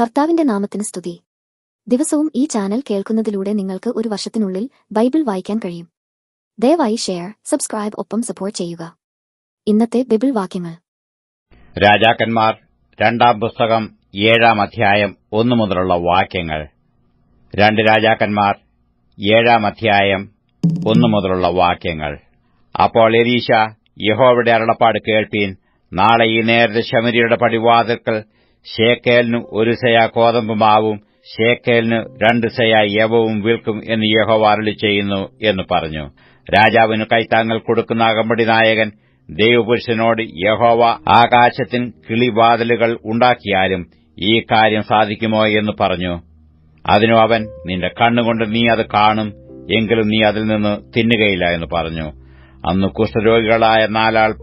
കർത്താവിന്റെ നാമത്തിന് സ്തുതി. ദിവസവും ഈ ചാനൽ കേൾക്കുന്നതിലൂടെ നിങ്ങൾക്ക് ഒരു വർഷത്തിനുള്ളിൽ ബൈബിൾ വായിക്കാൻ കഴിയും. ദയവായി ഷെയർ സബ്സ്ക്രൈബ് ഒപ്പം സപ്പോർട്ട് ചെയ്യുക. ഇന്നത്തെ ബൈബിൾ വാക്യങ്ങൾ. രാജാക്കന്മാർ രണ്ടാം പുസ്തകം ഏഴാം അധ്യായം ഒന്നു മുതലുള്ള വാക്യങ്ങൾ. രണ്ട് രാജാക്കന്മാർ ഏഴാം അധ്യായം ഒന്നു മുതലുള്ള വാക്യങ്ങൾ. അപ്പോൾ എലീശ യഹോവയുടെ അരുളപ്പാട് കേൾപ്പീൻ നാളെ ഈ നേരത്തെ ശമരിയുടെ പടിവാതിൽക്കൽ ഷേക്കേലിന് ഒരു സയ കോതമ്പ് മാവും ഷേക്കേലിന് രണ്ട് സയ യവവും വിൽക്കും എന്ന് യഹോവ ചെയ്യുന്നു എന്ന് പറഞ്ഞു. രാജാവിന് കൈത്താങ്ങൽ കൊടുക്കുന്ന അകമ്പടി നായകൻ ദൈവപുരുഷനോട് യഹോവ ആകാശത്തിന് കിളിവാതിലുകൾ ഉണ്ടാക്കിയാലും ഈ കാര്യം സാധിക്കുമോ എന്ന് പറഞ്ഞു. അതിനു അവൻ നിന്റെ കണ്ണുകൊണ്ട് നീ അത് കാണും എങ്കിലും നീ അതിൽ നിന്ന് തിന്നുകയില്ല എന്ന് പറഞ്ഞു. അന്ന് കുഷ്ഠരോഗികളായ നാലാൾ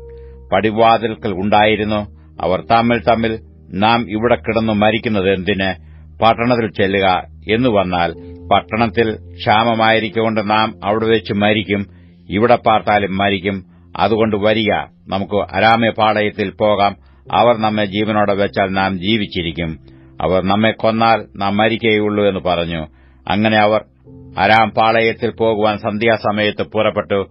പടിവാതിൽക്കൽ ഉണ്ടായിരുന്നു. അവർ തമ്മിൽ തമ്മിൽ നാം ഇവിടെ കിടന്നു മരിക്കുന്നത് എന്തിന്? പട്ടണത്തിൽ ചെല്ലുക എന്നു വന്നാൽ പട്ടണത്തിൽ ക്ഷാമമായിരിക്കൊണ്ട് നാം അവിടെ വെച്ച് മരിക്കും. ഇവിടെ പാർത്താലും മരിക്കും. അതുകൊണ്ട് വരിക. നമുക്ക് അരാമ്യ പാളയത്തിൽ പോകാം. അവർ നമ്മെ ജീവനോടെ വെച്ചാൽ നാം ജീവിച്ചിരിക്കും. അവർ നമ്മെ കൊന്നാൽ നാം മരിക്കുകയുള്ളൂ എന്ന് പറഞ്ഞു. അങ്ങനെ അവർ അരാം പാളയത്തിൽ പോകുവാൻ സന്ധ്യാസമയത്ത് പുറപ്പെട്ടു.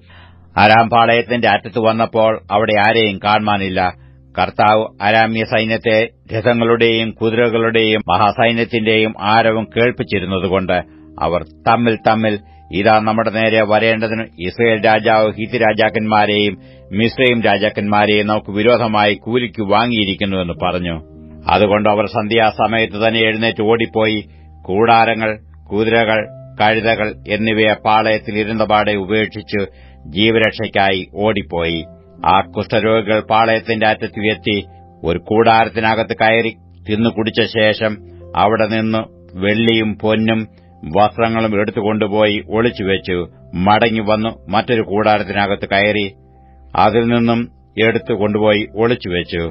അരാം പാളയത്തിന്റെ അറ്റത്ത് വന്നപ്പോൾ അവിടെ ആരെയും കാണാനില്ല കർത്താവ് അരാമ്യ സൈന്യത്തെ രഥങ്ങളുടെയും കുതിരകളുടെയും മഹാസൈന്യത്തിന്റെയും ആരവം കേൾപ്പിച്ചിരുന്നതുകൊണ്ട് അവർ തമ്മിൽ തമ്മിൽ ഇതാ നമ്മുടെ നേരെ വരേണ്ടതിന് ഇസ്രയേൽ രാജാവ് ഹിത്തി രാജാക്കന്മാരെയും മിസ്രൈം രാജാക്കന്മാരെയും നമുക്ക് വിരോധമായി കൂലിക്ക് വാങ്ങിയിരിക്കുന്നുവെന്ന് പറഞ്ഞു. അതുകൊണ്ട് അവർ സന്ധ്യാസമയത്ത് തന്നെ എഴുന്നേറ്റ് ഓടിപ്പോയി. കൂടാരങ്ങൾ കുതിരകൾ കഴുതകൾ എന്നിവയെ പാളയത്തിൽ ഇരുന്നപാടെ ഉപേക്ഷിച്ച് ജീവരക്ഷയ്ക്കായി ഓടിപ്പോയി. ആ കുഷ്ഠരോഗികൾ പാളയത്തിന്റെ അറ്റത്ത് എത്തി ഒരു കൂടാരത്തിനകത്ത് കയറി തിന്നു കുടിച്ച ശേഷം അവിടെ നിന്ന് വെള്ളിയും പൊന്നും വസ്ത്രങ്ങളും എടുത്തുകൊണ്ടുപോയി ഒളിച്ചുവെച്ചു മടങ്ങി വന്നു മറ്റൊരു കൂടാരത്തിനകത്ത് കയറി അതിൽ നിന്നും എടുത്തു കൊണ്ടുപോയി ഒളിച്ചുവെച്ചു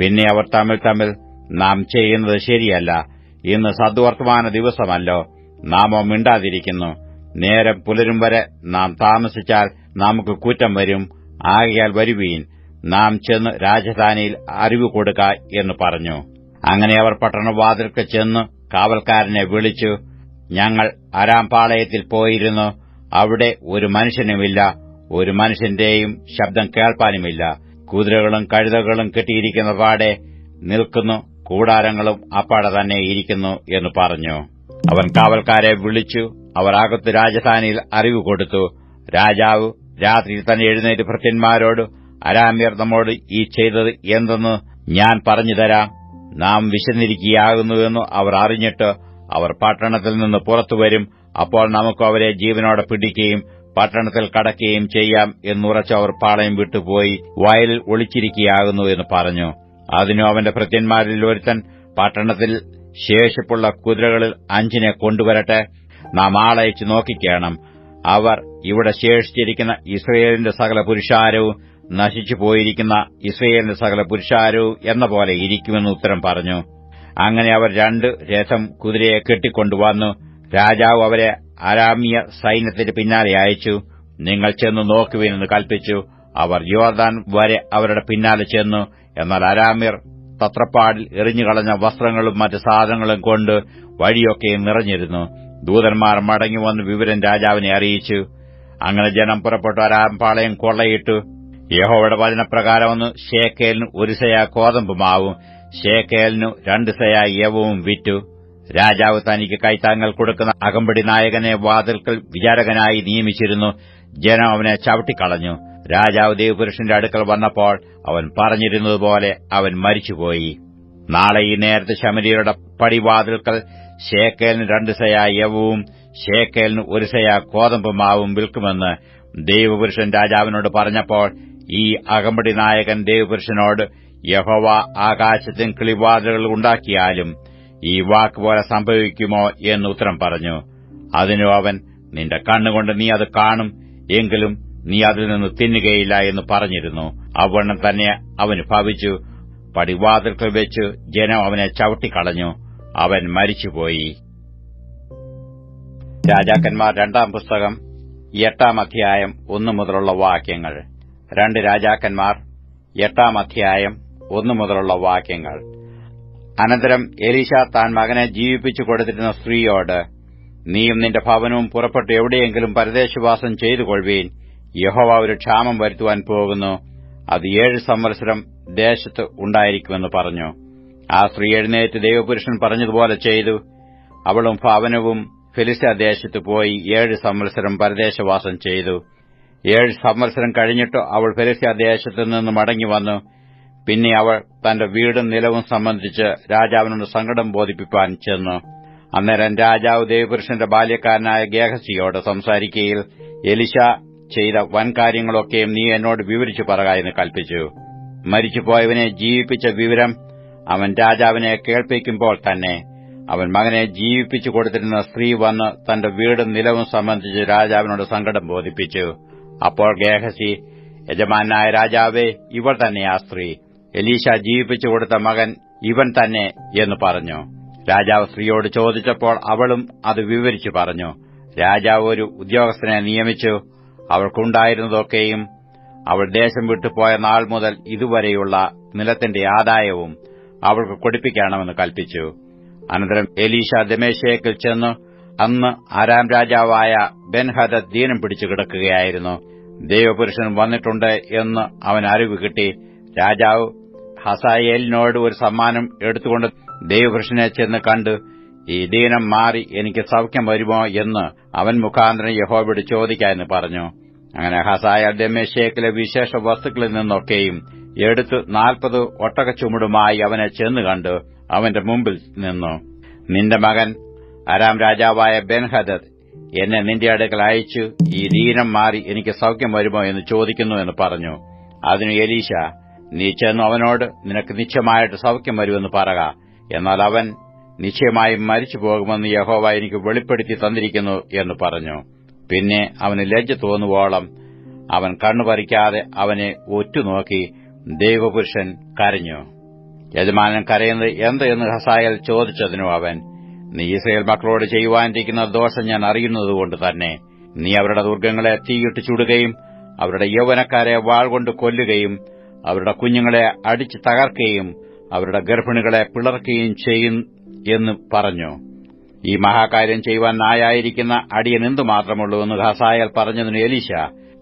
പിന്നെ അവർ തമ്മിൽ തമ്മിൽ നാം ചെയ്യുന്നത് ശരിയല്ല. ഇന്ന് സദ്വർത്തമാന ദിവസമല്ലോ. നാമോ മിണ്ടാതിരിക്കുന്നു. നേരം പുലരും വരെ നാം താമസിച്ചാൽ നമുക്ക് കുറ്റം വരും. ആകയാൽ വരുവീൻ നാം ചെന്ന് രാജധാനിയിൽ അറിവ് കൊടുക്ക എന്ന് പറഞ്ഞു. അങ്ങനെ അവർ പട്ടണവാതിൽക്ക് ചെന്ന് കാവൽക്കാരനെ വിളിച്ചു ഞങ്ങൾ അരാംപാളയത്തിൽ പോയിരുന്നു. അവിടെ ഒരു മനുഷ്യനുമില്ല. ഒരു മനുഷ്യന്റെയും ശബ്ദം കേൾപ്പാനുമില്ല. കുതിരകളും കഴുതകളും കെട്ടിയിരിക്കുന്ന പാടെ നിൽക്കുന്നു. കൂടാരങ്ങളും അപ്പാടെ തന്നെ ഇരിക്കുന്നു എന്ന് പറഞ്ഞു. അവൻ കാവൽക്കാരെ വിളിച്ചു. അവർ അകത്ത് രാജധാനിയിൽ അറിവ് കൊടുത്തു. രാജാവ് രാത്രിയിൽ തന്നെ എഴുന്നേറ്റ് ഭൃത്യന്മാരോട് അരാമ്യർ നമ്മോട് ഈ ചെയ്തത് എന്തെന്ന് ഞാൻ പറഞ്ഞുതരാം നാം വിശന്നിരിക്കുകയാകുന്നുവെന്ന് അവർ അറിഞ്ഞിട്ട് അവർ പട്ടണത്തിൽ നിന്ന് പുറത്തുവരും അപ്പോൾ നമുക്ക് അവരെ ജീവനോടെ പിടിക്കുകയും പട്ടണത്തിൽ കടക്കുകയും ചെയ്യാം എന്നുറച്ച് അവർ പാളയം വിട്ടുപോയി വയലിൽ ഒളിച്ചിരിക്കുകയാകുന്നു എന്ന് പറഞ്ഞു. അതിനു അവന്റെ ഭൃത്യന്മാരിൽ ഒരുത്തൻ പട്ടണത്തിൽ ശേഷിപ്പുള്ള കുതിരകളിൽ അഞ്ചിനെ കൊണ്ടുവരട്ടെ. നാം ആളയച്ച് നോക്കിക്കേണം. അവർ ഇവിടെ ശേഷിച്ചിരിക്കുന്ന ഇസ്രയേലിന്റെ സകല പുരുഷാരവും നശിച്ചു പോയിരിക്കുന്ന ഇസ്രയേലിന്റെ സകല പുരുഷാരവും എന്ന പോലെ ഇരിക്കുമെന്ന് ഉത്തരം പറഞ്ഞു. അങ്ങനെ അവർ രണ്ട് രഥം കുതിരയെ കെട്ടിക്കൊണ്ടുവന്നു. രാജാവ് അവരെ അരാമ്യ സൈന്യത്തിന് പിന്നാലെ അയച്ചു. നിങ്ങൾ ചെന്ന് നോക്കുവിനെന്ന് കൽപ്പിച്ചു. അവർ യോർദാൻ വരെ അവരുടെ പിന്നാലെ ചെന്നു. എന്നാൽ അരാമ്യർ തത്രപ്പാടിൽ എറിഞ്ഞുകളഞ്ഞ വസ്ത്രങ്ങളും മറ്റ് സാധനങ്ങളും കൊണ്ട് വഴിയൊക്കെയും നിറഞ്ഞിരുന്നു. ദൂതന്മാർ മടങ്ങിവന്ന് വിവരം രാജാവിനെ അറിയിച്ചു. അങ്ങനെ ജനം പുറപ്പെട്ടു. അരാംപാളയം കൊള്ളയിട്ടു. യഹോവയുടെ വചനപ്രകാരമൊന്ന് ഷേക്കേലിന് ഒരു സയ കോതമ്പ് മാവും ഷേക്കേലിനു രണ്ട് സയ യവവും വിറ്റു. രാജാവ് തനിക്ക് കൈത്താങ്ങൽ കൊടുക്കുന്ന അകമ്പടി നായകനെ വാതിൽക്കൽ വിചാരകനായി നിയമിച്ചിരുന്നു. ജനം അവനെ ചവിട്ടിക്കളഞ്ഞു. രാജാവ് ദേവപുരുഷന്റെ അടുക്കൽ വന്നപ്പോൾ അവൻ പറഞ്ഞിരുന്നതുപോലെ അവൻ മരിച്ചുപോയി. നാളെ ഈ നേരത്തെ ശമരിയുടെ പടിവാതിൽക്കൽ ഷേക്കേലിന് രണ്ട് സയ യവവും ഷേക്കേലിന് ഒരു സയ കോതമ്പുമാവും വിൽക്കുമെന്ന് ദേവപുരുഷൻ രാജാവിനോട് പറഞ്ഞപ്പോൾ ഈ അകമ്പടി നായകൻ ദേവപുരുഷനോട് യഹോവ ആകാശത്തിന് കിളിവാതിലുകൾ ഉണ്ടാക്കിയാലും ഈ വാക്കുപോലെ സംഭവിക്കുമോ എന്ന് ഉത്തരം പറഞ്ഞു. അതിനു അവൻ നിന്റെ കണ്ണുകൊണ്ട് നീ അത് കാണും എങ്കിലും നീ അതിൽ നിന്ന് തിന്നുകയില്ല എന്ന് പറഞ്ഞിരുന്നു. അവണ്ണം തന്നെ അവന് ഭവിച്ചു. പടിവാതിൽക്കൽ വെച്ച് ജനം അവനെ ചവിട്ടിക്കളഞ്ഞു. അവൻ മരിച്ചുപോയി. രാജാക്കന്മാർ രണ്ടാം പുസ്തകം എട്ടാം അധ്യായം ഒന്നു മുതലുള്ള വാക്യങ്ങൾ. രണ്ട് രാജാക്കന്മാർ എട്ടാം അധ്യായം ഒന്നു മുതലുള്ള വാക്യങ്ങൾ. അനന്തരം എലീഷ താൻ മകനെ ജീവിപ്പിച്ചു കൊടുത്തിരുന്ന സ്ത്രീയോട് നീയും നിന്റെ ഭവനവും പുറപ്പെട്ട് എവിടെയെങ്കിലും പരദേശവാസം ചെയ്തു കൊള്ളുവീൻ യഹോവ ഒരു ക്ഷാമം വരുത്തുവാൻ പോകുന്നു. അത് ഏഴ് സംവത്സരം ദേശത്ത് ഉണ്ടായിരിക്കുമെന്ന് പറഞ്ഞു. ആ സ്ത്രീ എഴുന്നേറ്റ് ദൈവപുരുഷൻ പറഞ്ഞതുപോലെ ചെയ്തു. അവളും ഭവനവും ഫിലിസ്ത ദേശത്ത് പോയി ഏഴ് സംവത്സരം പരദേശവാസം ചെയ്തു. ഏഴ് സംവത്സരം കഴിഞ്ഞിട്ട് അവൾ ഫിലിസ്ത ദേശത്തു നിന്ന് മടങ്ങി വന്നു. പിന്നെ അവൾ തന്റെ വീടും നിലവും സംബന്ധിച്ച് രാജാവിനോട് സങ്കടം ബോധിപ്പിക്കാൻ ചെന്നു. അന്നേരം രാജാവ് ദേവപുരുഷന്റെ ബാല്യക്കാരനായ ഗേഹസിയോട് സംസാരിക്കയിൽ എലിശ ചെയ്ത വൻകാര്യങ്ങളൊക്കെയും നീ എന്നോട് വിവരിച്ചു പറയുക എന്ന് കൽപ്പിച്ചു. മരിച്ചുപോയവനെ ജീവിപ്പിച്ച വിവരം അവൻ രാജാവിനെ കേൾപ്പിക്കുമ്പോൾ തന്നെ അവൻ മകനെ ജീവിപ്പിച്ചു കൊടുത്തിരുന്ന സ്ത്രീ വന്ന് തന്റെ വീടും നിലവും സംബന്ധിച്ച് രാജാവിനോട് സങ്കടം ബോധിപ്പിച്ചു. അപ്പോൾ ഗേഹസി യജമാനായ രാജാവേ ഇവൾ തന്നെ ആ സ്ത്രീ. എലീഷ ജീവിപ്പിച്ചു കൊടുത്ത മകൻ ഇവൻ തന്നെ എന്ന് പറഞ്ഞു. രാജാവ് സ്ത്രീയോട് ചോദിച്ചപ്പോൾ അവളും അത് വിവരിച്ചു പറഞ്ഞു. രാജാവ് ഒരു ഉദ്യോഗസ്ഥനെ നിയമിച്ചു. അവൾക്കുണ്ടായിരുന്നതൊക്കെയും അവൾ ദേശം വിട്ടുപോയ നാൾ മുതൽ ഇതുവരെയുള്ള നിലത്തിന്റെ ആദായവും അവൾക്ക് കൊടുപ്പിക്കണമെന്ന് കൽപ്പിച്ചു. അനന്തരം എലീഷ ദമേശയക്കിൽ ചെന്ന്. അന്ന് ആരാം രാജാവായ ബെൻഹദ ദീനം പിടിച്ചു കിടക്കുകയായിരുന്നു. ദൈവപുരുഷൻ വന്നിട്ടുണ്ട് എന്ന് അവൻ അറിവ് കിട്ടി. രാജാവ് ഹസായേലിനോട് ഒരു സമ്മാനം എടുത്തുകൊണ്ട് ദൈവപുരുഷനെ ചെന്ന് കണ്ട്. ഈ ദീനം മാറി എനിക്ക് സൗഖ്യം വരുമോ എന്ന് അവൻ മുഖാന്തരം യഹോബിട് ചോദിക്കാമെന്ന് പറഞ്ഞു. അങ്ങനെ ഹസായ ദമേശേക്കിലെ വിശേഷ വസ്തുക്കളിൽ നിന്നൊക്കെയും എടുത്ത് നാൽപ്പത് ഒട്ടകച്ചുമടുമായി അവനെ ചെന്ന് കണ്ട് അവന്റെ മുമ്പിൽ നിന്നു. നിന്റെ മകൻ അരാം രാജാവായ ബെൻഹദദ് എന്നെ നിന്റെ അടുക്കൽ അയച്ചു ഈ ദീനം മാറി എനിക്ക് സൌഖ്യം വരുമോ എന്ന് ചോദിക്കുന്നു എന്ന് പറഞ്ഞു. അതിന് എലീശ നീ ചെന്നു അവനോട് നിനക്ക് നിശ്ചയമായിട്ട് സൌഖ്യം വരുമെന്ന് പറക. എന്നാൽ അവൻ നിശ്ചയമായും മരിച്ചു പോകുമെന്ന് യഹോവ എനിക്ക് വെളിപ്പെടുത്തി തന്നിരിക്കുന്നു എന്ന് പറഞ്ഞു. പിന്നെ അവന് ലജ്ജ തോന്നുവോളം അവൻ കണ്ണുപറിക്കാതെ അവനെ ഒറ്റുനോക്കി ദൈവപുരുഷൻ കരഞ്ഞു. യജമാനൻ കരയുന്നത് എന്ത് എന്ന് ഹസായൽ ചോദിച്ചതിനു അവൻ നീ ഇസ്രയേൽ മക്കളോട് ചെയ്യുവാനിരിക്കുന്ന ദോഷം ഞാൻ അറിയുന്നതുകൊണ്ട് തന്നെ നീ അവരുടെ ദുർഗങ്ങളെ തീയിട്ട് ചുടുകയും അവരുടെ യൗവനക്കാരെ വാൾ കൊണ്ട് കൊല്ലുകയും അവരുടെ കുഞ്ഞുങ്ങളെ അടിച്ചു തകർക്കുകയും അവരുടെ ഗർഭിണികളെ പിളർക്കുകയും ചെയ്യും എന്ന് പറഞ്ഞു. ഈ മഹാകാര്യം ചെയ്യുവാൻ നായായിരിക്കുന്ന അടിയൻ എന്തുമാത്രമുള്ളൂ? എന്ന് ഹസായൽ പറഞ്ഞതിന് എലീശ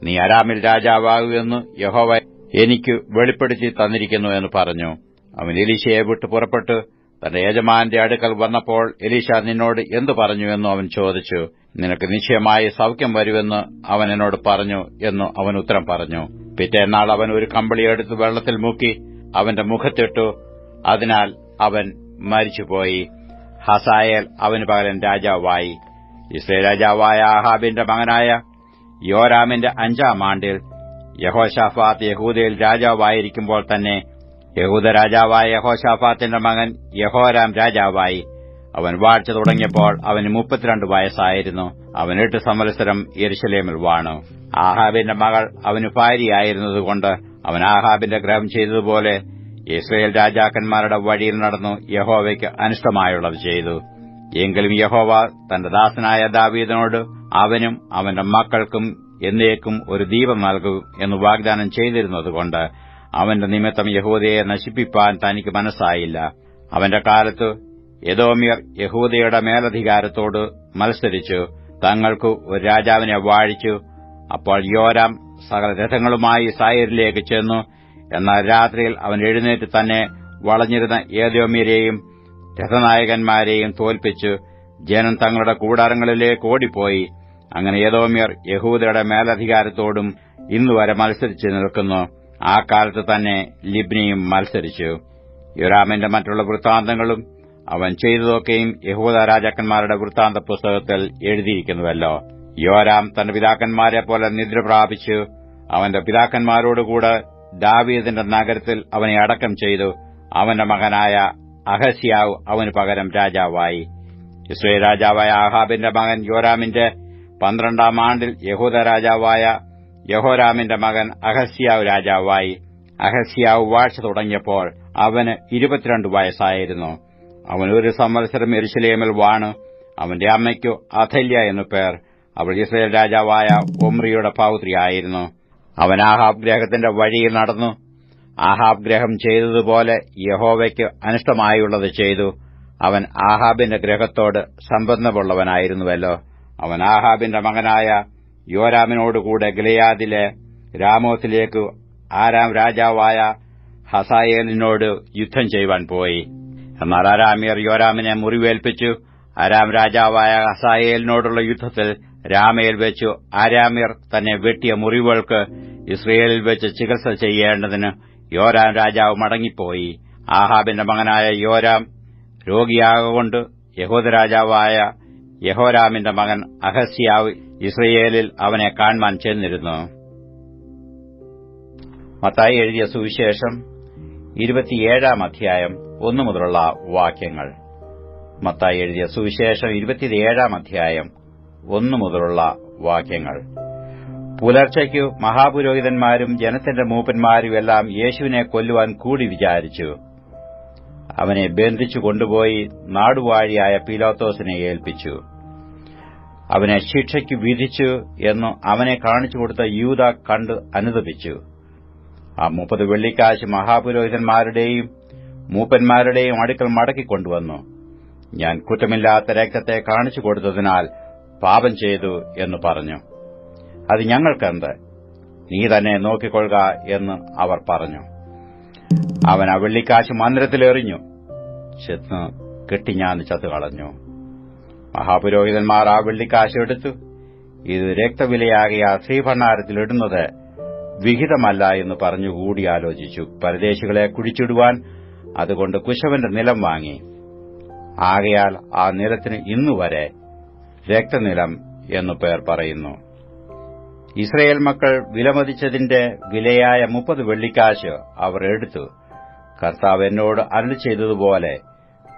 നീ അരാമിൽ രാജാവാകൂ എന്ന് യഹോവ എനിക്ക് വെളിപ്പെടുത്തി തന്നിരിക്കുന്നു എന്ന് പറഞ്ഞു. അവൻ എലീശയെ വിട്ടു പുറപ്പെട്ട്. തന്റെ യജമാന്റെ അടുക്കൽ വന്നപ്പോൾ എലീശ നിന്നോട് എന്തു പറഞ്ഞു എന്നു അവൻ ചോദിച്ചു. നിനക്ക് നിശ്ചയമായി സൌഖ്യം വരുമെന്ന് അവൻ എന്നോട് പറഞ്ഞു എന്നു അവൻ ഉത്തരം പറഞ്ഞു. പിറ്റേന്നാൾ അവൻ ഒരു കമ്പിളി എടുത്ത് വെള്ളത്തിൽ മുക്കി അവന്റെ മുഖത്തിട്ടു. അതിനാൽ അവൻ മരിച്ചുപോയി. ഹസായേൽ അവന് പകരം രാജാവായി. ഇസ്രേ രാജാവായ ആഹാബിന്റെ മകനായ യോരാമിന്റെ അഞ്ചാം ആണ്ടിൽ യഹോഷാഫാത്ത് യഹൂദയിൽ രാജാവായിരിക്കുമ്പോൾ തന്നെ യഹൂദ രാജാവായ യഹോഷാഫാത്തിന്റെ മകൻ യഹോരാം രാജാവായി. അവൻ വാഴ്ച തുടങ്ങിയപ്പോൾ അവന് മുപ്പത്തിരണ്ട് വയസ്സായിരുന്നു. അവൻ എട്ട് സംവത്സരം വാണു. ആഹാബിന്റെ മകൾ അവന് ഭാര്യയായിരുന്നതുകൊണ്ട് അവൻ ആഹാബിന്റെ ഗ്രഹം ചെയ്തതുപോലെ ഇസ്രയേൽ രാജാക്കന്മാരുടെ വഴിയിൽ നടന്നു യഹോവയ്ക്ക് അനിഷ്ടമായുള്ളത് ചെയ്തു. എങ്കിലും യഹോവ തന്റെ ദാസനായ ദാവീദിനോട് അവനും അവന്റെ മക്കൾക്കും എന്നേക്കും ഒരു ദീപം നൽകും എന്ന് വാഗ്ദാനം ചെയ്തിരുന്നതുകൊണ്ട് അവന്റെ നിമിത്തം യഹൂദയെ നശിപ്പിപ്പാൻ തനിക്ക് മനസ്സായില്ല. അവന്റെ കാലത്ത് യദോമിയർ യഹൂദയുടെ മേലധികാരത്തോട് മത്സരിച്ചു. തങ്ങൾക്ക് ഒരു രാജാവിനെ വാഴിച്ചു. അപ്പോൾ യോരാം സകല രഥങ്ങളുമായി സായരിലേക്ക് ചെന്നു. എന്നാൽ രാത്രിയിൽ അവൻ എഴുന്നേറ്റ് തന്നെ വളഞ്ഞിരുന്ന ഏതോമ്യരെയും രഥനായകന്മാരെയും തോൽപ്പിച്ചു. ജനം തങ്ങളുടെ കൂടാരങ്ങളിലേക്ക് ഓടിപ്പോയി. അങ്ങനെ ഏതോമ്യർ യഹൂദയുടെ മേലധികാരത്തോടും ഇന്നുവരെ മത്സരിച്ച് നിൽക്കുന്നു. ആ കാലത്ത് തന്നെ ലിബ്നിയും മത്സരിച്ചു. യുരാമിന്റെ മറ്റുള്ള വൃത്താന്തങ്ങളും അവൻ ചെയ്തതൊക്കെയും യഹൂദ രാജാക്കന്മാരുടെ വൃത്താന്ത പുസ്തകത്തിൽ എഴുതിയിരിക്കുന്നുവല്ലോ. യോരാം തന്റെ പിതാക്കന്മാരെ പോലെ നിദ്ര പ്രാപിച്ചു. അവന്റെ പിതാക്കന്മാരോടുകൂടെ ദാവീദിന്റെ നഗരത്തിൽ അവനെ അടക്കം ചെയ്തു. അവന്റെ മകനായ അഹസ്യാവ് അവന് പകരം രാജാവായി. ഇസ്രയേൽ രാജാവായ ആഹാബിന്റെ മകൻ യോരാമിന്റെ പന്ത്രണ്ടാം ആണ്ടിൽ യഹൂദ രാജാവായ യഹോരാമിന്റെ മകൻ അഹസ്യാവ് രാജാവായി. അഹസ്യാവ് വാഴ്ച തുടങ്ങിയപ്പോൾ അവന് ഇരുപത്തിരണ്ട് വയസ്സായിരുന്നു. അവൻ ഒരു സംവത്സരം എരുശലേമിൽ വാണ്. അവന്റെ അമ്മയ്ക്കു അഥല്യ എന്നു പേർ. അവൾ ഇസ്രയേൽ രാജാവായ ഒമ്രിയുടെ പൌത്രിയായിരുന്നു. അവൻ ആഹാബ് ഗ്രഹത്തിന്റെ വഴിയിൽ നടന്നു. ആഹാബ് ഗ്രഹം ചെയ്തതുപോലെ യഹോവയ്ക്ക് അനിഷ്ടമായുള്ളത് ചെയ്തു. അവൻ ആഹാബിന്റെ ഗ്രഹത്തോട് സംബന്ധമുള്ളവനായിരുന്നുവല്ലോ. അവൻ ആഹാബിന്റെ മകനായ യോരാമിനോടുകൂടെ ഗിലയാദിലെ രാമോത്തിലേക്ക് ആരാം രാജാവായ ഹസായേലിനോട് യുദ്ധം ചെയ്യുവാൻ പോയി. എന്നാൽ ആരാമിയർ യോരാമിനെ മുറിവേൽപ്പിച്ചു. ആരാം രാജാവായ ഹസായേലിനോടുള്ള യുദ്ധത്തിൽ രാമയിൽ വെച്ചു. ആരാമിയർ തന്നെ വെട്ടിയ മുറിവുകൾക്ക് ഇസ്രയേലിൽ വെച്ച് ചികിത്സ ചെയ്യേണ്ടതിന് യോരാം രാജാവ് മടങ്ങിപ്പോയി. ആഹാബിന്റെ മകനായ യോരാം രോഗിയാകൊണ്ട് യഹൂദരാജാവായ യഹോരാമിന്റെ മകൻ അഹസ്യാവ് ഇസ്രയേലിൽ അവനെ കാണാൻ ചെന്നിരുന്നു. മത്തായി എഴുതിയ സുവിശേഷം ഇരുപത്തിയേഴാം അധ്യായം ഒന്നു മുതലുള്ള വാക്യങ്ങൾ. മത്തായി എഴുതിയ സുവിശേഷം ഇരുപത്തിയേഴാം അധ്യായം ഒന്നു മുതലുള്ള വാക്യങ്ങൾ. പുലർച്ചയ്ക്കു മഹാപുരോഹിതന്മാരും ജനത്തിന്റെ മൂപ്പന്മാരും എല്ലാം യേശുവിനെ കൊല്ലുവാൻ കൂടി വിചാരിച്ചു. അവനെ ബന്ധിച്ചു കൊണ്ടുപോയി നാടുവാഴിയായ പീലാത്തോസിനെ ഏൽപ്പിച്ചു. അവനെ ശിക്ഷയ്ക്ക് വിധിച്ചു എന്ന് അവനെ കാണിച്ചു കൊടുത്ത യൂത കണ്ട് അനുദപിച്ചു ആ മുപ്പത് വെള്ളിക്കാശ് മഹാപുരോഹിതന്മാരുടെയും മൂപ്പന്മാരുടെയും അടുക്കൽ മടക്കിക്കൊണ്ടുവന്നു. ഞാൻ കുറ്റമില്ലാത്ത രക്തത്തെ കാണിച്ചു കൊടുത്തതിനാൽ പാപം ചെയ്തു എന്ന് പറഞ്ഞു. അത് ഞങ്ങൾക്കെന്ത്? നീ തന്നെ നോക്കിക്കൊള്ളുക എന്ന് അവർ പറഞ്ഞു. അവൻ ആ വെള്ളിക്കാശ് മന്ദിരത്തിലെറിഞ്ഞു. ചെന്ന് കെട്ടിഞ്ഞാന്ന് ചത്തുകളഞ്ഞു. മഹാപുരോഹിതന്മാർ ആ വെള്ളിക്കാശ് എടുത്തു. ഇത് രക്തവിലയാകിയ ശ്രീഭണ്ഡാരത്തിലിടുന്നത് വിഹിതമല്ല എന്ന് പറഞ്ഞു കൂടി ആലോചിച്ചു പരദേശികളെ കുഴിച്ചിടുവാൻ അതുകൊണ്ട് കുശവന്റെ നിലം വാങ്ങി. ആകയാൽ ആ നിലത്തിന് ഇന്നുവരെ രക്തനിലം എന്നു പേർ പറയുന്നു. ഇസ്രയേൽ മക്കൾ വിലമതിച്ചതിന്റെ വിലയായ മുപ്പത് വെള്ളിക്കാശ് അവർ എടുത്തു. കർത്താവ് എന്നോട് അരുളി ചെയ്തതുപോലെ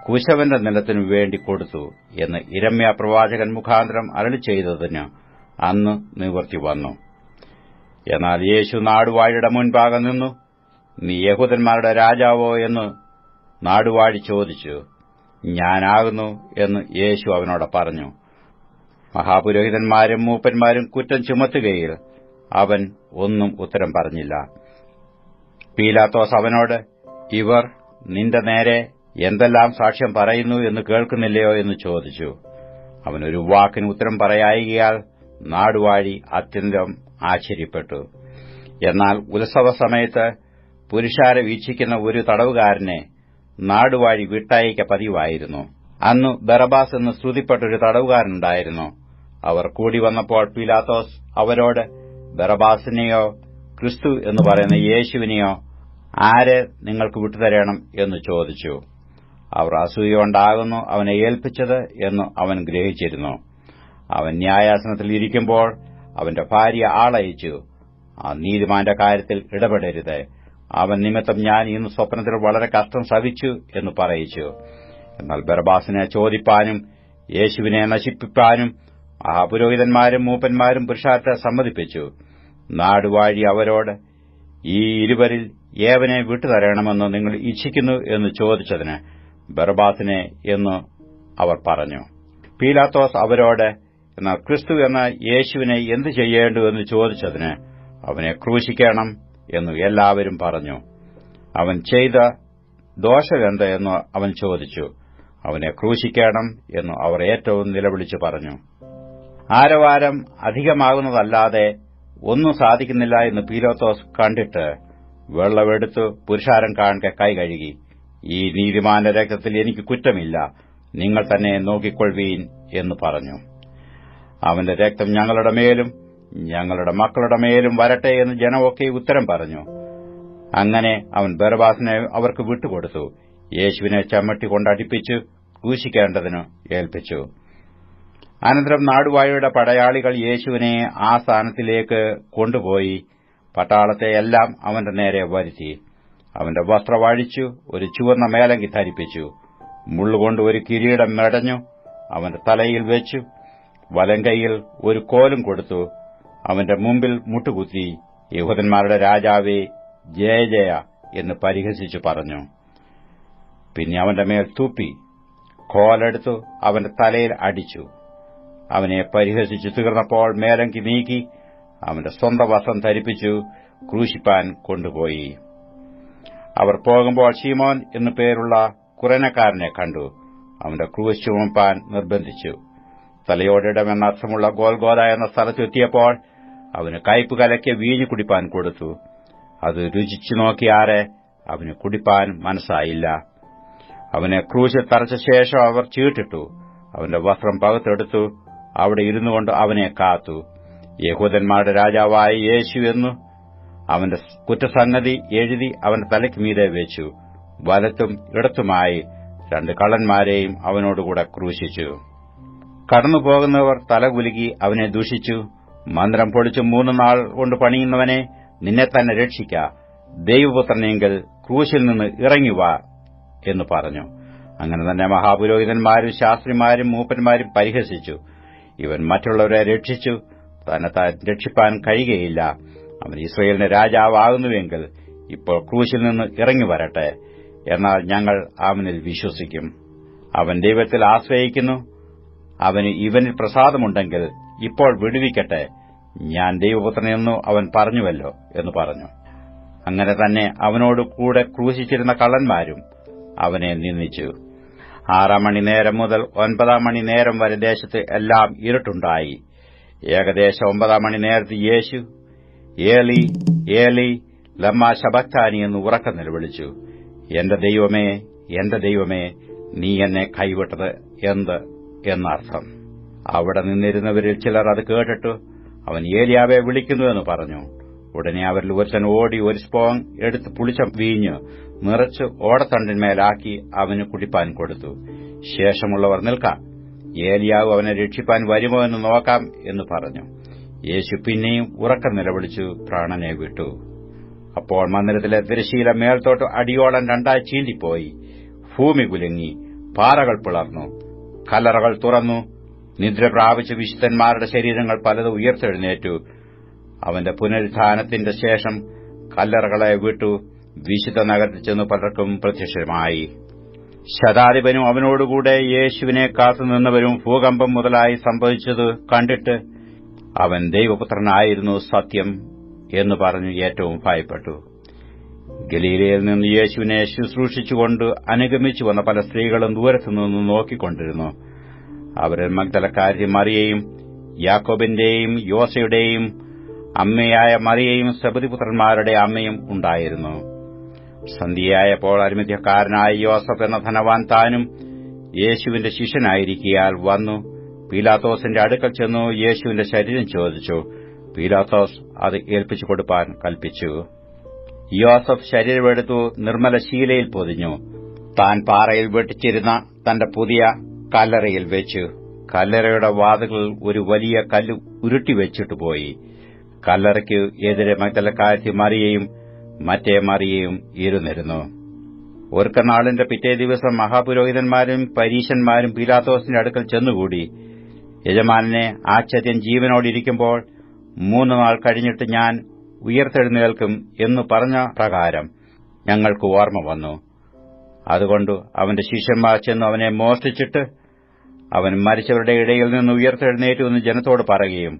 കുശവന്റെ നിലത്തിനു വേണ്ടി കൊടുത്തു എന്ന് ഇരമ്യ പ്രവാചകൻ മുഖാന്തരം അരളി ചെയ്തതിന് അന്ന് നിവർത്തി വന്നു. എന്നാൽ യേശു നാടുവാഴിയുടെ മുൻപാകെ നിന്നു. നീ യഹൂദന്മാരുടെ രാജാവോ എന്ന് നാടുവാഴി ചോദിച്ചു. ഞാനാകുന്നു എന്ന് യേശു അവനോട് പറഞ്ഞു. മഹാപുരോഹിതന്മാരും മൂപ്പന്മാരും കുറ്റം ചുമത്തുകയിൽ അവൻ ഒന്നും ഉത്തരം പറഞ്ഞില്ല. പീലാത്തോസ് അവനോട് ഇവർ നിന്റെ നേരെ എന്തെല്ലാം സാക്ഷ്യം പറയുന്നു എന്ന് കേൾക്കുന്നില്ലയോ എന്ന് ചോദിച്ചു. അവനൊരു വാക്കിന് ഉത്തരം പറയായികയാൽ നാടുവാഴി അത്യന്തം ആശ്ചര്യപ്പെട്ടു. എന്നാൽ ഉത്സവ സമയത്ത് പുരുഷാരെ വീക്ഷിക്കുന്ന ഒരു തടവുകാരനെ നാടുവാഴി വിട്ടയക്ക പതിവായിരുന്നു. അന്ന് ബറബാസ് എന്ന് സ്തുതിപ്പെട്ടൊരു തടവുകാരനുണ്ടായിരുന്നു. അവർ കൂടി വന്നപ്പോൾ പീലാത്തോസ് അവരോട് ബറബാസിനെയോ ക്രിസ്തു എന്ന് പറയുന്ന യേശുവിനെയോ ആരെ നിങ്ങൾക്ക് വിട്ടുതരണം? എന്ന് ചോദിച്ചു. അവർ അസൂയുണ്ടാകുന്നു അവനെ ഏൽപ്പിച്ചത് എന്ന് അവൻ ഗ്രഹിച്ചിരുന്നു. അവൻ ന്യായാസനത്തിൽ ഇരിക്കുമ്പോൾ അവന്റെ ഭാര്യ ആളയച്ചു. ആ നീതിമാന്റെ കാര്യത്തിൽ ഇടപെടരുത്. അവൻ നിമിത്തം ഞാൻ ഇന്ന് സ്വപ്നത്തിൽ വളരെ കഷ്ടം സഹിച്ചു എന്ന് പറയിച്ചു. എന്നാൽ ബർബാസിനെ ചോദിപ്പാനും യേശുവിനെ നശിപ്പിപ്പാനും ആ പുരോഹിതന്മാരും മൂപ്പന്മാരും പുരുഷാരത്തെ സമ്മതിപ്പിച്ചു. നാടുവാഴി അവരോട് ഈ ഇരുവരിൽ ഏവനെ വിട്ടുതരണമെന്ന് നിങ്ങൾ ഇച്ഛിക്കുന്നു? എന്ന് ചോദിച്ചതിന് ബർബാസിനെ എന്ന് അവർ പറഞ്ഞു. പീലാത്തോസ് അവരോട് എന്നാൽ ക്രിസ്തു എന്ന യേശുവിനെ എന്തു ചെയ്യേണ്ടു? എന്ന് ചോദിച്ചതിന് അവനെ ക്രൂശിക്കണം എന്നു എല്ലാവരും പറഞ്ഞു. അവൻ ചെയ്ത ദോഷമെന്ത് എന്ന് അവൻ ചോദിച്ചു. അവനെ ക്രൂശിക്കണം എന്നു അവർ ഏറ്റവും നിലവിളിച്ചു പറഞ്ഞു. ആരവാരം അധികമാകുന്നതല്ലാതെ ഒന്നും സാധിക്കുന്നില്ല എന്ന് പീലോത്തോസ് കണ്ടിട്ട് വെള്ളമെടുത്തു പുരുഷാരം കാണെ കൈ കഴുകി. ഈ നീതിമാന രക്തത്തിൽ എനിക്ക് കുറ്റമില്ല. നിങ്ങൾ തന്നെ നോക്കിക്കൊള്ളുവീൻ എന്ന് പറഞ്ഞു. അവന്റെ രക്തം ഞങ്ങളുടെ മേലും ഞങ്ങളുടെ മക്കളുടെ മേലും വരട്ടെ എന്ന് ജനമൊക്കെ ഉത്തരം പറഞ്ഞു. അങ്ങനെ അവൻ ബർബാസിനെ അവർക്ക് വിട്ടുകൊടുത്തു. യേശുവിനെ ചമ്മട്ടി കൊണ്ടടിപ്പിച്ചു ക്രൂശിക്കേണ്ടതിന് ഏൽപ്പിച്ചു. അനന്തരം നാടുവായുടെ പടയാളികൾ യേശുവിനെ ആ സ്ഥാനത്തിലേക്ക് കൊണ്ടുപോയി പട്ടാളത്തെ എല്ലാം അവന്റെ നേരെ വരുത്തി. അവന്റെ വസ്ത്രം അഴിച്ചു ഒരു ചുവന്ന മേലങ്കി ധരിപ്പിച്ചു. മുള്ളുകൊണ്ട് ഒരു കിരീടം മെടഞ്ഞു അവന്റെ തലയിൽ വെച്ചു. വലങ്കയിൽ ഒരു കോലും കൊടുത്തു. അവന്റെ മുമ്പിൽ മുട്ടുകുത്തി യഹൂദന്മാരുടെ രാജാവേ ജയ ജയ എന്ന് പരിഹസിച്ചു പറഞ്ഞു. പിന്നെ അവന്റെ മേൽ തൂപ്പി. കോലെടുത്തു അവന്റെ തലയിൽ അടിച്ചു. അവനെ പരിഹസിച്ചു തീർന്നപ്പോൾ മേലങ്കി നീക്കി അവന്റെ സ്വന്തം വസ്ത്രം ധരിപ്പിച്ചു ക്രൂശിപ്പാൻ കൊണ്ടുപോയി. അവർ പോകുമ്പോൾ ഷീമോൻ എന്നു പേരുള്ള കുറനക്കാരനെ കണ്ടു. അവന്റെ ക്രൂശ് ചുമപ്പാൻ നിർബന്ധിച്ചു. തലയോടിടം അർത്ഥമുള്ള ഗോൽഗോദ എന്ന സ്ഥലത്തെത്തിയപ്പോൾ അവന് കയ്പ് കലയ്ക്ക് വീഞ്ഞു കുടിപ്പാൻ കൊടുത്തു. അത് രുചിച്ചു നോക്കിയാരെ അവന് കുടിപ്പാൻ മനസ്സായില്ല. അവനെ ക്രൂശിൽ തറച്ച ശേഷം അവർ ചീട്ടിട്ടു. അവന്റെ വസ്ത്രം പകത്തെടുത്തു. അവിടെ ഇരുന്നു കൊണ്ട് അവനെ കാത്തു. യഹൂദന്മാരുടെ രാജാവായ യേശു എന്നു അവന്റെ കുറ്റസംഗതി എഴുതി അവന്റെ തലയ്ക്ക് മീതെ വെച്ചു. വലത്തും ഇടത്തുമായി രണ്ട് കള്ളന്മാരെയും അവനോടുകൂടെ ക്രൂശിച്ചു. കടന്നുപോകുന്നവർ തലകുലുക്കി അവനെ ദൂഷിച്ചു. മന്ത്രം പൊളിച്ചു മൂന്ന് നാൾ കൊണ്ട് പണിയുന്നവനെ നിന്നെ തന്നെ രക്ഷിക്ക. ദൈവപുത്രനെങ്കിൽ ക്രൂശിൽ നിന്ന് ഇറങ്ങിവാ എന്ന് പറഞ്ഞു. അങ്ങനെ തന്നെ മഹാപുരോഹിതന്മാരും ശാസ്ത്രിമാരും മൂപ്പന്മാരും പരിഹസിച്ചു. ഇവൻ മറ്റുള്ളവരെ രക്ഷിച്ചു. തന്നെ താൻ രക്ഷിപ്പാൻ കഴിയുകയില്ല. അവൻ ഇസ്രയേലിന് രാജാവാകുന്നുവെങ്കിൽ ഇപ്പോൾ ക്രൂശിൽ നിന്ന് ഇറങ്ങി വരട്ടെ. എന്നാൽ ഞങ്ങൾ അവനിൽ വിശ്വസിക്കും. അവൻ ദൈവത്തിൽ ആശ്രയിക്കുന്നു. അവന് ഇവനിൽ പ്രസാദമുണ്ടെങ്കിൽ ഇപ്പോൾ വിടുവിക്കട്ടെ. ഞാൻ ദൈവപുത്രനെന്നു അവൻ പറഞ്ഞുവല്ലോ എന്ന് പറഞ്ഞു. അങ്ങനെ തന്നെ അവനോട് കൂടെ ക്രൂശിച്ചിരുന്ന കള്ളന്മാരും അവനെ നിന്ദിച്ചു. ആറാം മണി നേരം മുതൽ ഒൻപതാം മണി നേരം വരെ ദേശത്ത് എല്ലാം ഇരുട്ടുണ്ടായി. ഏകദേശം ഒമ്പതാം മണി നേരത്തെ യേശു ഏലി ഏലി ലമ്മ ശബക്താനി എന്ന് ഉറക്കം നിലവിളിച്ചു എന്റെ ദൈവമേ എന്റെ ദൈവമേ നീ എന്നെ കൈവിട്ടത് എന്ത്? എന്നർത്ഥം. അവിടെ നിന്നിരുന്നവരിൽ ചിലർ അത് കേട്ടിട്ടു അവൻ ഏലിയാവെ വിളിക്കുന്നുവെന്ന് പറഞ്ഞു. ഉടനെ അവരിൽ ഒരുത്തൻ ഓടി ഒരു സ്പോങ് എടുത്ത് പുളിച്ച വീഞ്ഞ് നിറച്ച് ഓടത്തണ്ടിന്മേലാക്കി അവന് കുടിപ്പാൻ കൊടുത്തു. ശേഷമുള്ളവർ നിൽക്കാം. ഏലിയാവ് അവനെ രക്ഷിപ്പാൻ വരുമോ എന്ന് നോക്കാം എന്ന് പറഞ്ഞു. യേശു പിന്നെയും ഉറക്കം നിലവിളിച്ചു പ്രാണനെ വിട്ടു. അപ്പോൾ മന്ദിരത്തിലെ തിരശീല മേൽത്തോട്ട് അടിയോളം രണ്ടായി ചീന്തിപ്പോയി. ഭൂമി കുലുങ്ങി പാറകൾ പിളർന്നു കല്ലറകൾ തുറന്നു. നിദ്ര പ്രാപിച്ച വിശുദ്ധന്മാരുടെ ശരീരങ്ങൾ പലതും ഉയർത്തെഴുന്നേറ്റു. അവന്റെ പുനരുത്ഥാനത്തിന്റെ ശേഷം കല്ലറകളെ വിട്ടു വിശുദ്ധ നഗരത്തിൽ ചെന്ന് പലർക്കും പ്രത്യക്ഷമായി. ശതാധിപനും അവനോടുകൂടെ യേശുവിനെ കാത്തുനിന്നവരും ഭൂകമ്പം മുതലായി സംഭവിച്ചത് കണ്ടിട്ട് അവൻ ദൈവപുത്രനായിരുന്നു സത്യം എന്ന് പറഞ്ഞു ഏറ്റവും ഭയപ്പെട്ടു. ഗലീലയിൽ നിന്ന് യേശുവിനെ ശുശ്രൂഷിച്ചുകൊണ്ട് അനുഗമിച്ചു വന്ന പല സ്ത്രീകളും ദൂരത്തുനിന്ന് നോക്കിക്കൊണ്ടിരുന്നു. അവരെ മഗ്ദലക്കാരി മറിയയും യാക്കോബിന്റെയും യോസയുടെയും അമ്മയായ മറിയയും സബതിപുത്രന്മാരുടെ അമ്മയും ഉണ്ടായിരുന്നു. സന്ധ്യയായപ്പോൾ അരിമധ്യക്കാരനായ യോസഫ് എന്ന ധനവാൻ താനും യേശുവിന്റെ ശിഷ്യനായിരിക്കിയാൽ വന്നു. പീലാത്തോസിന്റെ അടുക്കൽ ചെന്നു യേശുവിന്റെ ശരീരം ചോദിച്ചു. പീലാത്തോസ് അത് ഏൽപ്പിച്ചു കൊടുപ്പാൻ കൽപ്പിച്ചു. യോസഫ് ശരീരമെടുത്തു നിർമ്മല ശീലയിൽ പൊതിഞ്ഞു. താൻ പാറയിൽ വെട്ടിച്ചിരുന്ന തന്റെ പുതിയ കല്ലറയിൽ വെച്ചു. കല്ലറയുടെ വാതുകൾ ഒരു വലിയ കല്ല് ഉരുട്ടിവെച്ചിട്ട് പോയി. കല്ലറയ്ക്ക് എതിരെ മഗ്ദലക്കാരത്തി മറിയയും മറ്റേ മറിയയും ഇരുന്നിരുന്നു. ഒരുക്കനാളിന്റെ പിറ്റേ ദിവസം മഹാപുരോഹിതന്മാരും പരീശന്മാരും പീലാത്തോസിന്റെ അടുക്കൽ ചെന്നുകൂടി. യജമാനെ ആശ്ചര്യം ജീവനോടിരിക്കുമ്പോൾ മൂന്ന് നാൾ കഴിഞ്ഞിട്ട് ഞാൻ ഉയർത്തെഴുന്നേൽക്കും എന്നു പറഞ്ഞ പ്രകാരം ഞങ്ങൾക്ക് ഓർമ്മ വന്നു. അതുകൊണ്ട് അവന്റെ ശിഷ്യന്മാർ ചെന്ന് അവനെ മോഷ്ടിച്ചിട്ട് അവൻ മരിച്ചവരുടെ ഇടയിൽ നിന്ന് ഉയർത്തെഴുന്നേറ്റു എന്ന് ജനത്തോട് പറയുകയും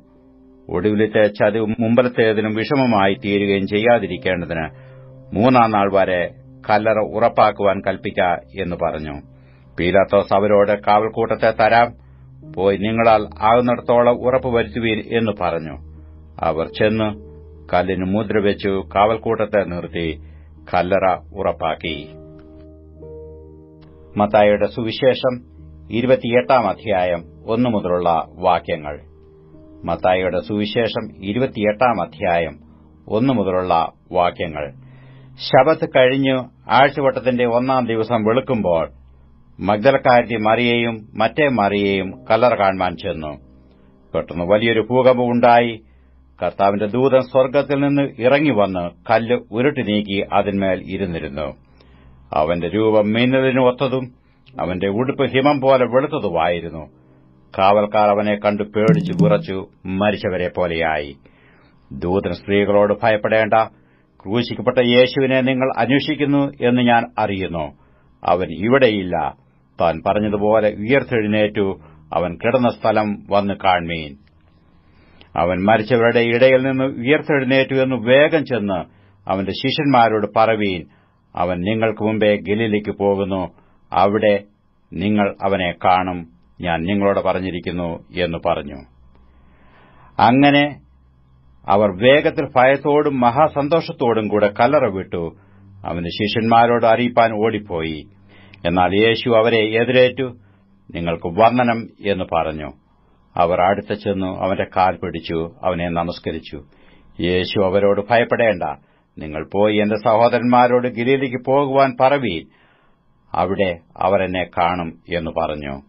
ഒടുവിലത്തെ ചതിവ് മുമ്പലത്തേതിനും വിഷമമായി തീരുകയും ചെയ്യാതിരിക്കേണ്ടതിന് മൂന്നാം നാൾ വരെ കല്ലറ ഉറപ്പാക്കുവാൻ കൽപ്പിക്ക എന്ന് പറഞ്ഞു. പീലാത്തോസ് അവരോട് കാവൽക്കൂട്ടത്തെ തരാം പോയി നിങ്ങളാൽ ആകുന്നിടത്തോളം ഉറപ്പ് വരുത്തുവീൻ എന്ന് പറഞ്ഞു. അവർ ചെന്ന് കല്ലിന് മുദ്ര വെച്ചു കാവൽക്കൂട്ടത്തെ നിർത്തി കല്ലറ ഉറപ്പാക്കി. മത്തായുടെ സുവിശേഷം ഇരുപത്തിയെട്ടാം അധ്യായം ഒന്നു മുതലുള്ള വാക്യങ്ങൾ. മത്തായിയുടെ സുവിശേഷം ഇരുപത്തിയെട്ടാം അധ്യായം ഒന്നു മുതലുള്ള വാക്യങ്ങൾ. ശബത്ത് കഴിഞ്ഞു ആഴ്ചവട്ടത്തിന്റെ ഒന്നാം ദിവസം വെളുക്കുമ്പോൾ മഗ്ദലക്കാരി മറിയേയും മറ്റേ മറിയേയും കല്ലറ കാണുവാൻ ചെന്നു. പെട്ടെന്ന് വലിയൊരു ഭൂകമ്പം ഉണ്ടായി. കർത്താവിന്റെ ദൂതൻ സ്വർഗത്തിൽ നിന്ന് ഇറങ്ങി വന്ന് കല്ല് ഉരുട്ടി നീക്കി അതിന്മേൽ ഇരുന്നിരുന്നു. അവന്റെ രൂപം മിന്നലിന് ഒത്തതും അവന്റെ ഉടുപ്പ് ഹിമം പോലെ വെളുത്തതുമായിരുന്നു. കാവൽക്കാർ അവനെ കണ്ടു പേടിച്ചു വിറച്ചു മരിച്ചവരെ പോലെയായി. ദൂതൻ സ്ത്രീകളോട് ഭയപ്പെടേണ്ട. ക്രൂശിക്കപ്പെട്ട യേശുവിനെ നിങ്ങൾ അന്വേഷിക്കുന്നു എന്ന് ഞാൻ അറിയുന്നു. അവൻ ഇവിടെയില്ല. താൻ പറഞ്ഞതുപോലെ ഉയർത്തെഴുന്നേറ്റു. അവൻ കിടന്ന സ്ഥലം വന്ന് കാൺമീൻ അവൻ മരിച്ചവരുടെ ഇടയിൽ നിന്ന് ഉയർത്തെഴുന്നേറ്റു എന്ന് വേഗം ചെന്ന് അവന്റെ ശിഷ്യന്മാരോട് പറവീൻ അവൻ നിങ്ങൾക്ക് മുമ്പേ ഗലിലേക്ക് പോകുന്നു. അവിടെ നിങ്ങൾ അവനെ കാണും. ഞാൻ നിങ്ങളോട് പറഞ്ഞിരിക്കുന്നു എന്ന് പറഞ്ഞു. അങ്ങനെ അവർ വേഗത്തിൽ ഭയത്തോടും മഹാസന്തോഷത്തോടും കൂടെ കല്ലറ വിട്ടു അവന് ശിഷ്യന്മാരോട് അറിയിപ്പാൻ ഓടിപ്പോയി. എന്നാൽ യേശു അവരെ എതിരേറ്റു. നിങ്ങൾക്ക് വന്ദനം എന്ന് പറഞ്ഞു. അവർ അടുത്ത് ചെന്നു അവന്റെ കാൽ പിടിച്ചു. അവനെ നമസ്കരിച്ചു. യേശു അവരോട് ഭയപ്പെടേണ്ട. നിങ്ങൾ പോയി എന്റെ സഹോദരന്മാരോട് ഗിരിയിലേക്ക് പോകുവാൻ പറവീൻ. അവിടെ അവരെന്നെ കാണും എന്ന് പറഞ്ഞു.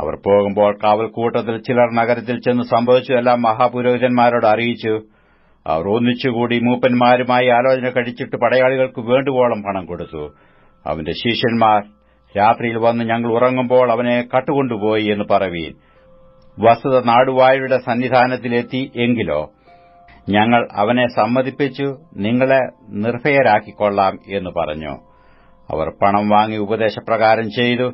അവർ പോകുമ്പോൾ കാവൽക്കൂട്ടത്തിൽ ചിലർ നഗരത്തിൽ ചെന്ന് സംഭവിച്ചതെല്ലാം മഹാപുരോഹിതന്മാരോട് അറിയിച്ചു. അവർ ഒന്നിച്ചുകൂടി മൂപ്പന്മാരുമായി ആലോചന കഴിച്ചിട്ട് പടയാളികൾക്ക് വേണ്ടുവോളം പണം കൊടുത്തു. അവന്റെ ശിഷ്യന്മാർ രാത്രിയിൽ വന്ന് ഞങ്ങൾ ഉറങ്ങുമ്പോൾ അവനെ കട്ടുകൊണ്ടുപോയി എന്ന് പറവീൻ. വസ്തുത നാടുവായുടെ സന്നിധാനത്തിലെത്തി എങ്കിലോ ഞങ്ങൾ അവനെ സമ്മതിപ്പിച്ചു നിങ്ങളെ നിർഭയരാക്കിക്കൊള്ളാം എന്ന് പറഞ്ഞു. അവർ പണം വാങ്ങി ഉപദേശപ്രകാരം ചെയ്തു.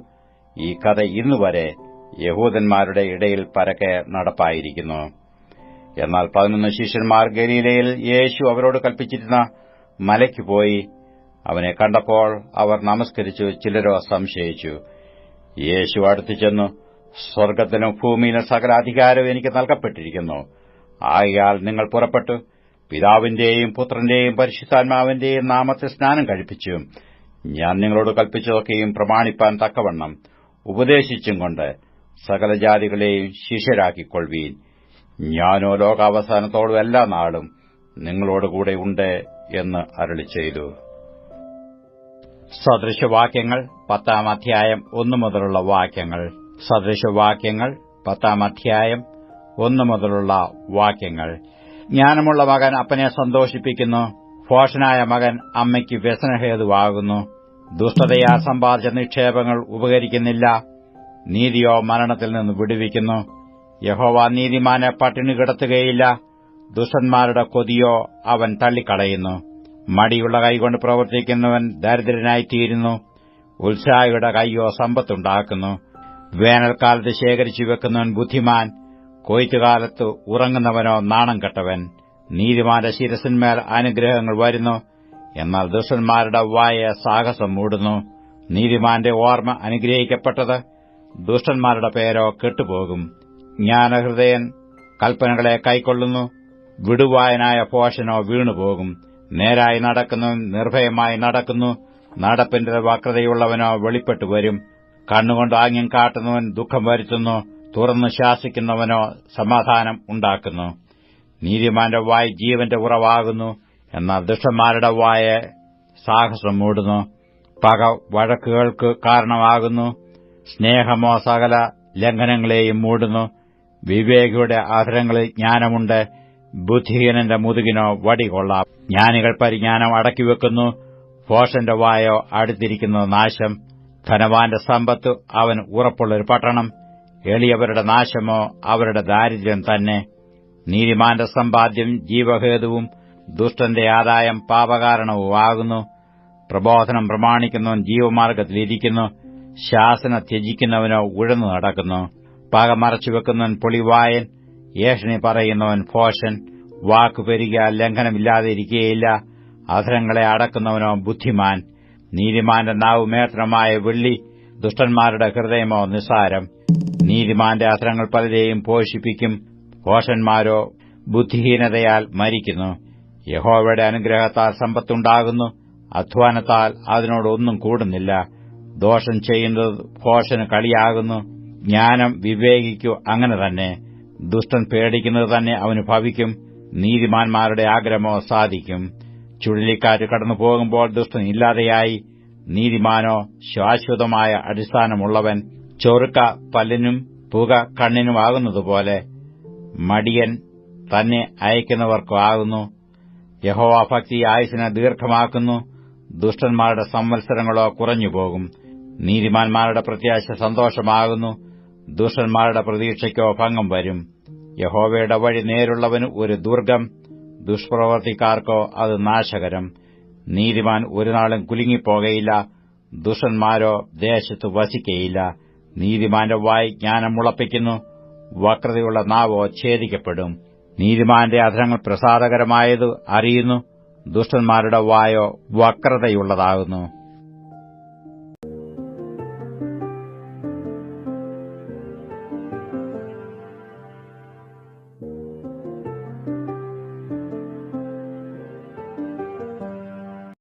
ഈ കഥ ഇന്നുവരെ യഹൂദന്മാരുടെ ഇടയിൽ പരക്കെ നടപ്പായിരിക്കുന്നു. എന്നാൽ പതിനൊന്ന് ശിഷ്യന്മാർ ഗലീലയിൽ യേശു അവരോട് കൽപ്പിച്ചിരുന്ന മലയ്ക്ക് പോയി. അവനെ കണ്ടപ്പോൾ അവർ നമസ്കരിച്ചു ചിലരോ സംശയിച്ചു. യേശു അടുത്തു ചെന്നു സ്വർഗത്തിനും ഭൂമിയിലും സകല അധികാരവും എനിക്ക് നൽകപ്പെട്ടിരിക്കുന്നു. ആയാൽ നിങ്ങൾ പുറപ്പെട്ടു. പിതാവിന്റെയും പുത്രന്റെയും പരിശുദ്ധാത്മാവിന്റെയും നാമത്തെ സ്നാനം കഴിപ്പിച്ചു. ഞാൻ നിങ്ങളോട് കൽപ്പിച്ചതൊക്കെയും പ്രമാണിപ്പാൻ തക്കവണ്ണം ഉപദേശിച്ചും കൊണ്ട് സകല ജാതികളെയും ശിഷ്യരാക്കിക്കൊള്ളുവീൻ. ഞാനോ ലോകാവസാനത്തോളം എല്ലാ നാളും നിങ്ങളോടുകൂടെ ഉണ്ട് എന്ന് അരളി ചെയ്തു. സദൃശവാക്യങ്ങൾ പത്താം അധ്യായം ഒന്നു മുതലുള്ള വാക്യങ്ങൾ. സദൃശവാക്യങ്ങൾ പത്താം അധ്യായം ഒന്നു മുതലുള്ള വാക്യങ്ങൾ. ജ്ഞാനമുള്ള മകൻ അപ്പനെ സന്തോഷിപ്പിക്കുന്നു. ഭോഷനായ മകൻ അമ്മയ്ക്ക് വ്യസനഹേതുവാകുന്നു. ദുഷ്ടതയാ സമ്പാദിച്ച നിക്ഷേപങ്ങൾ ഉപകരിക്കുന്നില്ല. നീതിയോ മരണത്തിൽ നിന്ന് വിടുവിക്കുന്നു. യഹോവ നീതിമാനെ പട്ടിണി കിടത്തുകയില്ല. ദുഷ്ടന്മാരുടെ കൊതിയോ അവൻ തള്ളിക്കളയുന്നു. മടിയുള്ള കൈകൊണ്ട് പ്രവർത്തിക്കുന്നവൻ ദരിദ്രനായിത്തീരുന്നു. ഉത്സാഹിയുടെ കൈയോ സമ്പത്തുണ്ടാക്കുന്നു. വേനൽക്കാലത്ത് ശേഖരിച്ചു വെക്കുന്നവൻ ബുദ്ധിമാൻ. കൊയ്ത്തുകാലത്ത് ഉറങ്ങുന്നവനോ നാണം കെട്ടവൻ. നീതിമാന്റെ ശിരസിന്മേൽ അനുഗ്രഹങ്ങൾ വരുന്നു. എന്നാൽ ദുഷന്മാരുടെ വായ സാഹസം മൂടുന്നു. നീതിമാന്റെ ഓർമ്മ അനുഗ്രഹിക്കപ്പെട്ടത് ദുഷ്ടന്മാരുടെ പേരോ കെട്ടുപോകും. ജ്ഞാനഹൃദയൻ കൽപ്പനകളെ കൈക്കൊള്ളുന്നു. വിടുവായനായ പോഷനോ വീണുപോകും. നേരായി നടക്കുന്നു നിർഭയമായി നടക്കുന്നു. നടപ്പിന്റെ വക്രതയുള്ളവനോ വെളിപ്പെട്ടു വരും. കണ്ണുകൊണ്ട് ആംഗ്യം കാട്ടുന്നവൻ ദുഃഖം വരുത്തുന്നു. തുറന്നു ശാസിക്കുന്നവനോ സമാധാനം ഉണ്ടാക്കുന്നു. നീതിമാന്റെ വായ് ജീവന്റെ ഉറവാകുന്നു. എന്നാൽ ദുഷ്ടന്മാരുടെ വായ സാഹസം മൂടുന്നു. പക വഴക്കുകൾക്ക് കാരണമാകുന്നു. സ്നേഹമോ സകല ലംഘനങ്ങളെയും മൂടുന്നു. വിവേകിയുടെ ആധാരങ്ങളിൽ ജ്ഞാനമുണ്ട്. ബുദ്ധിഹീനന്റെ മുതുകിനോ വടികൊള്ളാം ജ്ഞാനികൾ പരിജ്ഞാനം അടക്കിവെക്കുന്നു ഭോഷന്റെ വായോ അടുത്തിരിക്കുന്നത് നാശം. ധനവാന്റെ സമ്പത്ത് അവൻ ഉറപ്പുള്ളൊരു പട്ടണം. എളിയവരുടെ നാശമോ അവരുടെ ദാരിദ്ര്യം തന്നെ. നീതിമാന്റെ സമ്പാദ്യം ജീവഹേതുവും ദുഷ്ടന്റെ ആദായം പാപകാരണവുമാകുന്നു. പ്രബോധനം പ്രമാണിക്കുന്നവൻ ജീവമാർഗത്തിലിരിക്കുന്നു ശാസന ത്യജിക്കുന്നവനോ ഉഴന്നു നടക്കുന്നു. പക മറച്ചുവെക്കുന്നവൻ പൊളിവായൻ ഏഷണി പറയുന്നവൻ ഭോഷൻ വാക്കു പെരുക ലംഘനമില്ലാതെ ഇരിക്കുകയില്ല. അധരങ്ങളെ അടക്കുന്നവനോ ബുദ്ധിമാൻ നീതിമാന്റെ നാവ് മേത്രമായ വെള്ളി ദുഷ്ടന്മാരുടെ ഹൃദയമോ നിസാരം നീതിമാന്റെ അധരങ്ങൾ പലരെയും പോഷിപ്പിക്കും പോഷന്മാരോ ബുദ്ധിഹീനതയാൽ മരിക്കുന്നു. യഹോവയുടെ അനുഗ്രഹത്താൽ സമ്പത്തുണ്ടാകുന്നു അധ്വാനത്താൽ അതിനോടൊന്നും കൂടുന്നില്ല. ദോഷം ചെയ്യുന്നത് ഘോഷന് കളിയാകുന്നു ജ്ഞാനം വിവേകിക്കു അങ്ങനെ തന്നെ. ദുഷ്ടൻ പേടിക്കുന്നത് തന്നെ അവന് ഭവിക്കും നീതിമാന്മാരുടെ ആഗ്രഹമോ സാധിക്കും. ചുഴലിക്കാറ്റ് കടന്നു പോകുമ്പോൾ ദുഷ്ടൻ ഇല്ലാതെയായി നീതിമാനോ ശാശ്വതമായ അടിസ്ഥാനമുള്ളവൻ ചൊറുക്ക പല്ലിനും പുക കണ്ണിനുമാകുന്നതുപോലെ മടിയൻ തന്നെ അയക്കുന്നവർക്കാകുന്നു യഹോവാഭക്തി ആയുസിനെ ദീർഘമാക്കുന്നു ദുഷ്ടന്മാരുടെ സംവത്സരങ്ങളോ കുറഞ്ഞുപോകും. നീതിമാന്മാരുടെ പ്രത്യാശ സന്തോഷമാകുന്നു. ദുഷ്ടന്മാരുടെ പ്രതീക്ഷയ്ക്കോ ഭംഗം വരും. യഹോവയുടെ വഴി നേരുള്ളവന് ഒരു ദുർഗം ദുഷ്പ്രവർത്തിക്കാർക്കോ അത് നാശകരം. നീതിമാൻ ഒരു നാളും കുലുങ്ങിപ്പോകയില്ല ദുഷ്ടന്മാരോ ദേശത്ത് വസിക്കയില്ല. നീതിമാന്റെ വായി ജ്ഞാനം മുളപ്പിക്കുന്നു വക്രതയുള്ള നാവോ ഛേദിക്കപ്പെടും. നീതിമാന്റെ അധരങ്ങൾ പ്രസാദകരമായത് അറിയുന്നു ദുഷ്ടന്മാരുടെ വായോ വക്രതയുള്ളതാകുന്നു.